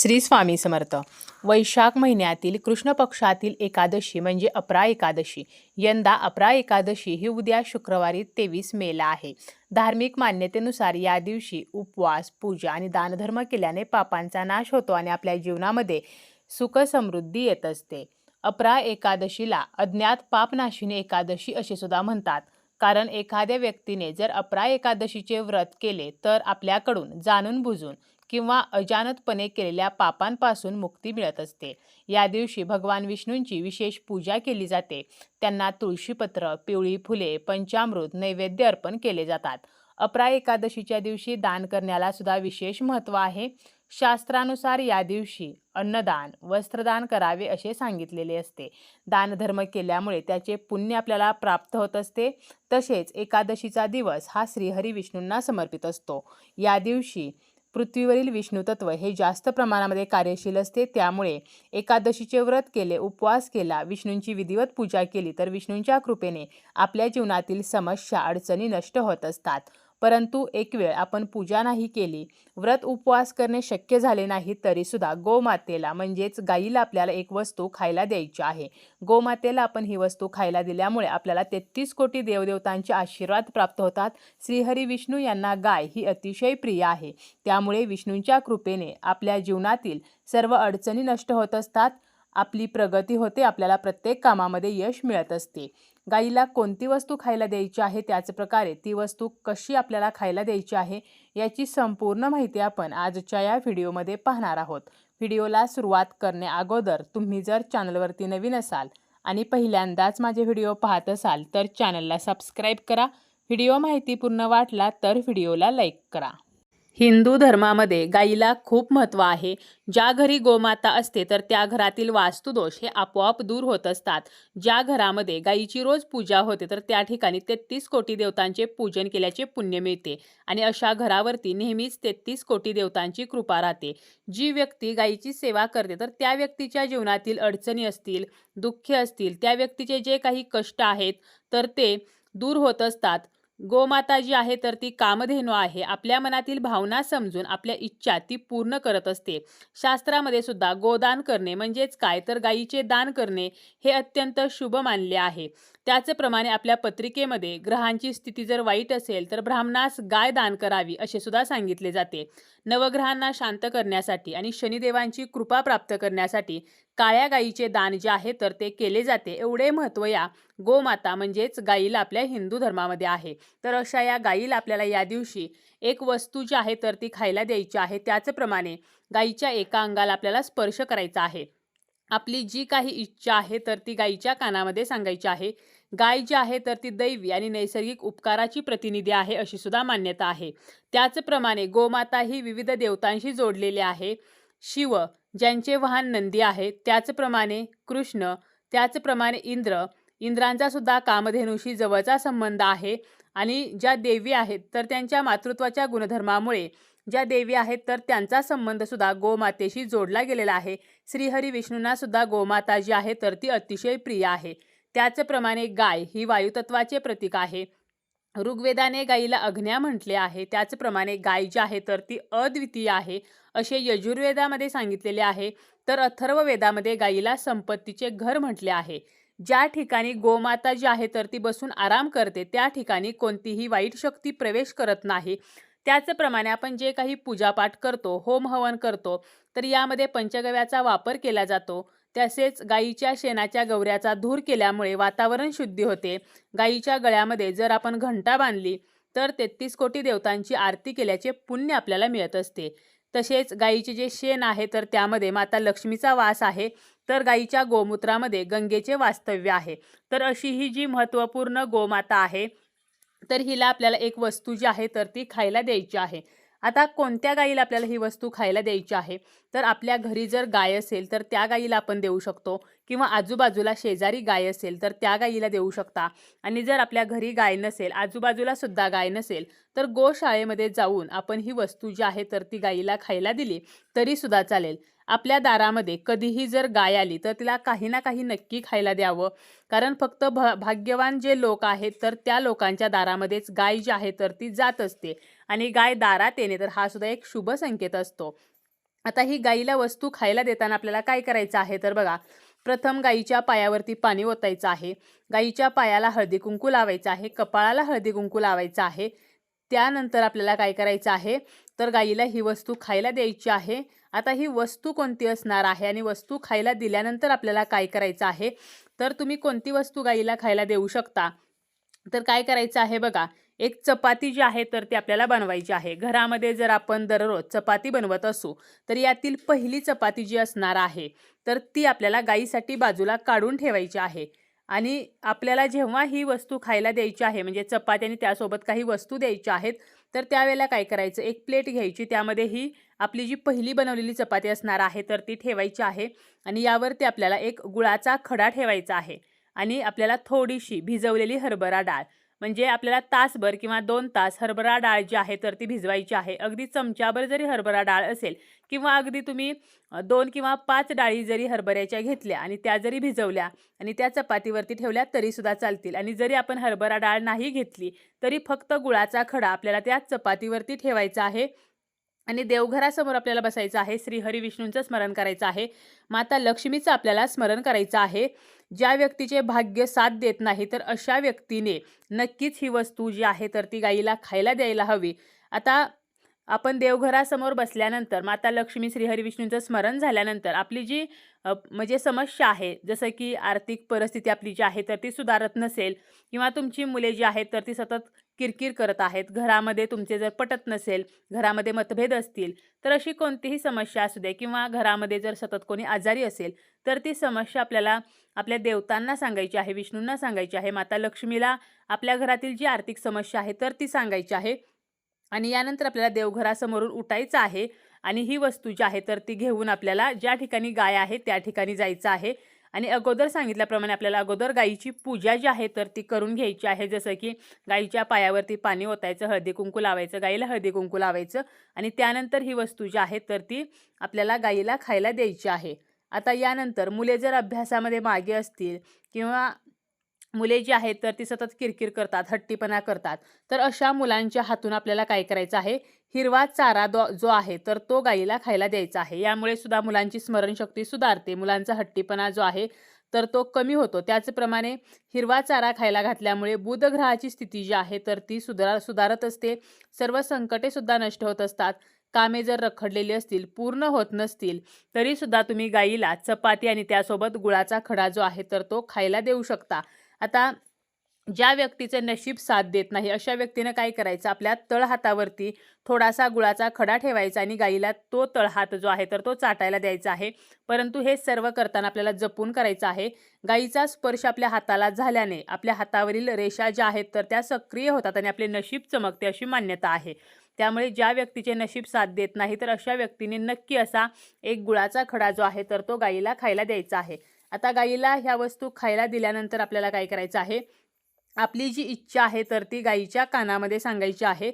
श्री स्वामी समर्थ. वैशाख महिन्यातील कृष्ण पक्षातील एकादशी म्हणजे अपरा एकादशी. यंदा अपरा एकादशी ही उद्या शुक्रवारी तेवीस मेला आहे. धार्मिक मान्यतेनुसार या दिवशी उपवास पूजा आणि दानधर्म केल्याने पापांचा नाश होतो आणि आपल्या जीवनामध्ये सुख समृद्धी येत असते. अपरा एकादशीला अज्ञात पापनाशिनी एकादशी असे सुद्धा म्हणतात. कारण एखाद्या व्यक्तीने जर अपरा एकादशीचे व्रत केले तर आपल्याकडून जाणून बुजून किंवा अजानतपणे केलेल्या पापांपासून मुक्ती मिळत असते. या दिवशी भगवान विष्णूंची विशेष पूजा केली जाते. त्यांना तुळशीपत्र पिवळी फुले पंचामृत नैवेद्य अर्पण केले जातात. अपरा एकादशीच्या दिवशी दान करण्याला सुद्धा विशेष महत्त्व आहे. शास्त्रानुसार या दिवशी अन्नदान वस्त्रदान करावे असे सांगितलेले असते. दानधर्म केल्यामुळे त्याचे पुण्य आपल्याला प्राप्त होत असते. तसेच एकादशीचा दिवस हा श्रीहरी विष्णूंना समर्पित असतो. या दिवशी पृथ्वीवरील विष्णुतत्व हे जास्त प्रमाणामध्ये कार्यशील असते. त्यामुळे एकादशीचे व्रत केले उपवास केला विष्णूंची विधिवत पूजा केली तर विष्णूंच्या कृपेने आपल्या जीवनातील समस्या अडचणी नष्ट होत असतात. परंतु एक वेळ आपण पूजा नाही केली व्रत उपवास करणे शक्य झाले नाही तरीसुद्धा गोमातेला म्हणजेच गाईला आपल्याला एक वस्तू खायला द्यायची आहे. गोमातेला आपण ही वस्तू खायला दिल्यामुळे आपल्याला तेहतीस कोटी देवदेवतांचे आशीर्वाद प्राप्त होतात. श्रीहरी विष्णू यांना गाय ही अतिशय प्रिय आहे. त्यामुळे विष्णूंच्या कृपेने आपल्या जीवनातील सर्व अडचणी नष्ट होत असतात. आपली प्रगती होते आपल्याला प्रत्येक कामामध्ये यश मिळत असते. गाईला कोणती वस्तू खायला द्यायची आहे? त्याच प्रकारे ती वस्तू कशी आपल्याला खायला द्यायची आहे? याची संपूर्ण माहिती आपण आजच्या या व्हिडिओमध्ये पाहणार आहोत. व्हिडिओला सुरुवात करण्या अगोदर तुम्ही जर चॅनलवरती नवीन असाल आणि पहिल्यांदाच माझे व्हिडिओ पाहत असाल तर चॅनलला सबस्क्राईब करा. व्हिडिओ माहितीपूर्ण वाटला तर व्हिडिओला लाईक करा. हिंदू धर्मामध्ये गाईला खूप महत्त्व आहे. ज्या घरी गोमाता असते तर त्या घरातील वास्तुदोष हे आपोआप दूर होत असतात. ज्या घरामध्ये गाईची रोज पूजा होते तर त्या ठिकाणी तेहतीस कोटी देवतांचे पूजन केल्याचे पुण्य मिळते. आणि अशा घरावरती नेहमीच तेहतीस कोटी देवतांची कृपा राहते. जी व्यक्ती गाईची सेवा करते तर त्या व्यक्तीच्या जीवनातील अडचणी असतील दुःखे असतील त्या व्यक्तीचे जे काही कष्ट आहेत तर ते दूर होत असतात. गोमाता जी आहे तर ती कामधेनू आहे. आपल्या मनातील भावना समजून आपल्या इच्छा ती पूर्ण करत असते. शास्त्रामध्ये सुद्धा गोदान करणे म्हणजेच काय? तर गायीचे दान करणे हे अत्यंत शुभ मानले आहे. त्याचप्रमाणे आपल्या पत्रिकेमध्ये ग्रहांची स्थिती जर वाईट असेल तर ब्राह्मणास गाय दान करावी असे सुद्धा सांगितले जाते. नवग्रहांना शांत करण्यासाठी आणि शनिदेवांची कृपा प्राप्त करण्यासाठी काळ्या गायीचे दान जे आहे तर ते केले जाते. एवढे महत्त्व या गोमाता म्हणजेच गाईला आपल्या हिंदू धर्मामध्ये आहे. तर अशा या गाईला आपल्याला या दिवशी एक वस्तू जी आहे तर ती खायला द्यायची आहे. त्याचप्रमाणे गाईच्या एका अंगाला आपल्याला स्पर्श करायचा आहे. आपली जी काही इच्छा आहे तर ती गाईच्या कानामध्ये सांगायची आहे. गाय जी आहे तर ती दैवी आणि नैसर्गिक उपकाराची प्रतिनिधी आहे अशी सुद्धा मान्यता आहे. त्याचप्रमाणे गोमाता ही विविध देवतांशी जोडलेली आहे. शिव ज्यांचे वाहन नंदी आहे त्याचप्रमाणे कृष्ण त्याचप्रमाणे इंद्र. इंद्रांचा सुद्धा कामधेनूशी जवळचा संबंध आहे आणि ज्या देवी आहेत तर त्यांच्या मातृत्वाच्या गुणधर्मामुळे ज्या देवी आहेत तर त्यांचा संबंध सुद्धा गोमातेशी जोडला गेलेला आहे. श्रीहरी विष्णूंना सुद्धा गोमाता जी आहे तर ती अतिशय प्रिय आहे. त्याचप्रमाणे गाय ही वायुतत्वाचे प्रतीक आहे. ऋग्वेदाने गायीला अग्न्या म्हटले आहे. त्याचप्रमाणे गाय जी आहे तर ती अद्वितीय आहे असे यजुर्वेदामध्ये सांगितलेले आहे. तर अथर्व वेदामध्ये गायीला संपत्तीचे घर म्हटले आहे. ज्या ठिकाणी गोमाता जी आहे तर ती बसून आराम करते. त्या ठिकाणी कोणतीही वाईट शक्ती प्रवेश करत नाही. त्याचप्रमाणे आपण जे काही पूजापाठ करतो होम हवन करतो तर यामध्ये पंचगव्याचा वापर केला जातो. तसेच गाईच्या शेणाच्या गवऱ्याचा धूर केल्यामुळे वातावरण शुद्धी होते. गाईच्या गळ्यामध्ये जर आपण घंटा बांधली तर तेहतीस कोटी देवतांची आरती केल्याचे पुण्य आपल्याला मिळत असते. तसेच गाईचे जे शेण आहे तर त्यामध्ये माता लक्ष्मीचा वास आहे तर गाईच्या गोमूत्रामध्ये गंगेचे वास्तव्य आहे. तर अशी ही जी महत्त्वपूर्ण गोमाता आहे तर हिला आपल्याला एक वस्तू जी आहे तर ती खायला द्यायची आहे. आता कोणत्या गाईला आपल्याला ही वस्तू खायला द्यायची आहे? तर आपल्या घरी जर गाय असेल तर त्या गाईला आपण देऊ शकतो. किंवा आजूबाजूला शेजारी गाय असेल तर त्या गाईला देऊ शकता. आणि जर आपल्या घरी गाय नसेल आजूबाजूला सुद्धा गाय नसेल तर गोशाळेमध्ये जाऊन आपण ही वस्तू जी आहे तर ती गाईला खायला दिली तरी सुद्धा चालेल. आपल्या दारामध्ये कधीही जर गाय आली तर तिला काही ना काही नक्की खायला द्यावं. कारण फक्त भ भाग्यवान जे लोक आहेत तर त्या लोकांच्या दारामध्येच गाय जी आहे तर ती जात असते. आणि गाय दारात येणे तर हा सुद्धा एक शुभ संकेत असतो. आता ही गाईला वस्तू खायला देताना आपल्याला काय करायचं आहे? तर बघा प्रथम गाईच्या पायावरती पाणी ओतायचं आहे. गाईच्या पायाला हळदी कुंकू लावायचं आहे. कपाळाला हळदी कुंकू लावायचं आहे. त्यानंतर आपल्याला काय करायचं आहे? तर गाईला ही वस्तू खायला द्यायची आहे. आता ही वस्तू कोणती असणार आहे? आणि वस्तू खायला दिल्यानंतर आपल्याला काय करायचं आहे? तर तुम्ही कोणती वस्तू गाईला खायला देऊ शकता? तर काय करायचं आहे बघा एक चपाती जी आहे तर ती आपल्याला बनवायची आहे. घरामध्ये जर आपण दररोज चपाती बनवत असू तर यातील पहिली चपाती जी असणार आहे तर ती आपल्याला गाईसाठी बाजूला काढून ठेवायची आहे. आणि आपल्याला जेव्हा ही वस्तू खायला द्यायची आहे म्हणजे चपाती आणि त्यासोबत काही वस्तू द्यायच्या आहेत तर त्यावेळेला काय करायचं? एक प्लेट घ्यायची. त्यामध्ये ही आपली जी पहिली बनवलेली चपाती असणार आहे तर ती ठेवायची आहे. आणि यावरती आपल्याला एक गुळाचा खडा ठेवायचा आहे. आणि आपल्याला थोडीशी भिजवलेली हरभरा डाळ. म्हणजे आपल्याला तासभर किंवा दोन तास हरभरा डाळ जी आहे तर ती भिजवायची आहे. अगदी चमच्याभर जरी हरभरा डाळ असेल किंवा अगदी तुम्ही दोन किंवा पाच डाळी जरी हरभऱ्याच्या घेतल्या आणि त्या जरी भिजवल्या आणि त्या चपातीवरती ठेवल्या तरीसुद्धा चालतील. आणि जरी आपण हरभरा डाळ नाही घेतली तरी फक्त गुळाचा खडा आपल्याला त्या चपातीवरती ठेवायचा आहे. आणि देवघरासमोर आपल्याला बसायचं आहे श्री हरी विष्णूंचं स्मरण करायचं आहे. माता लक्ष्मीचं आपल्याला स्मरण करायचं आहे. ज्या व्यक्तीचे भाग्य साथ देत नाही तर अशा व्यक्तीने नक्कीच ही वस्तू जी आहे तर ती गाईला खायला द्यायला हवी. आता आपण देवघरासमोर बसल्यानंतर माता लक्ष्मी श्रीहरी विष्णूंचं स्मरण झाल्यानंतर आपली जी म्हणजे समस्या आहे. जसं की आर्थिक परिस्थिती आपली जी आहे तर ती सुधारत नसेल किंवा तुमची मुले जी आहेत तर ती सतत किरकिर करत आहेत. घरामध्ये तुमचे जर पटत नसेल घरामध्ये मतभेद असतील तर अशी कोणतीही समस्या असू दे किंवा घरामध्ये जर सतत कोणी आजारी असेल तर ती समस्या आपल्याला आपल्या देवतांना सांगायची आहे विष्णूंना सांगायची आहे. माता लक्ष्मीला आपल्या घरातील जी आर्थिक समस्या आहे तर ती सांगायची आहे. आणि यानंतर आपल्याला देवघरासमोरून उठायचं आहे. आणि ही वस्तू जी आहे तर ती घेऊन आपल्याला ज्या ठिकाणी गाय आहे त्या ठिकाणी जायचं आहे. आणि अगोदर सांगितल्याप्रमाणे आपल्याला अगोदर गायीची पूजा जी आहे तर ती करून घ्यायची आहे. जसं की गायीच्या पायावरती पाणी ओतायचं हळदी कुंकू लावायचं गाईला हळदी कुंकू लावायचं आणि त्यानंतर ही वस्तू जी आहे तर ती आपल्याला गाईला खायला द्यायची आहे. आता यानंतर मुले जर अभ्यासामध्ये मागे असतील किंवा मुले जी आहेत तर ती सतत किरकिर करतात हट्टीपणा करतात. तर अशा मुलांच्या हातून आपल्याला काय करायचं आहे? हिरवा चारा दो जो आहे तर तो गाईला खायला द्यायचा आहे. यामुळे सुद्धा मुलांची स्मरणशक्ती सुधारते. मुलांचा हट्टीपणा जो आहे तर तो कमी होतो. त्याचप्रमाणे हिरवा चारा खायला घातल्यामुळे बुधग्रहाची स्थिती जी आहे तर ती सुधार सुधारत असते. सर्व संकटे सुद्धा नष्ट होत असतात. कामे जर रखडलेली असतील पूर्ण होत नसतील तरीसुद्धा तुम्ही गाईला चपाती आणि त्यासोबत गुळाचा खडा जो आहे तर तो खायला देऊ शकता. आता ज्या व्यक्तीचं नशीब साथ देत नाही अशा व्यक्तीनं काय करायचं? आपल्या तळहातावरती थोडासा गुळाचा खडा ठेवायचा आणि गाईला तो तळहात जो आहे तर तो चाटायला द्यायचा आहे. परंतु हे सर्व करताना आपल्याला जपून करायचं आहे. गाईचा स्पर्श आपल्या हाताला झाल्याने आपल्या हातावरील रेषा ज्या आहेत तर त्या सक्रिय होतात आणि आपले नशीब चमकते अशी मान्यता आहे. त्यामुळे ज्या व्यक्तीचे नशीब साथ देत नाही तर अशा व्यक्तीने नक्की असा एक गुळाचा खडा जो आहे तर तो गाईला खायला द्यायचा आहे. आता गाईला ह्या वस्तू खायला दिल्यानंतर आपल्याला काय करायचं आहे? आपली जी इच्छा आहे तर ती गाईच्या कानामध्ये सांगायची आहे.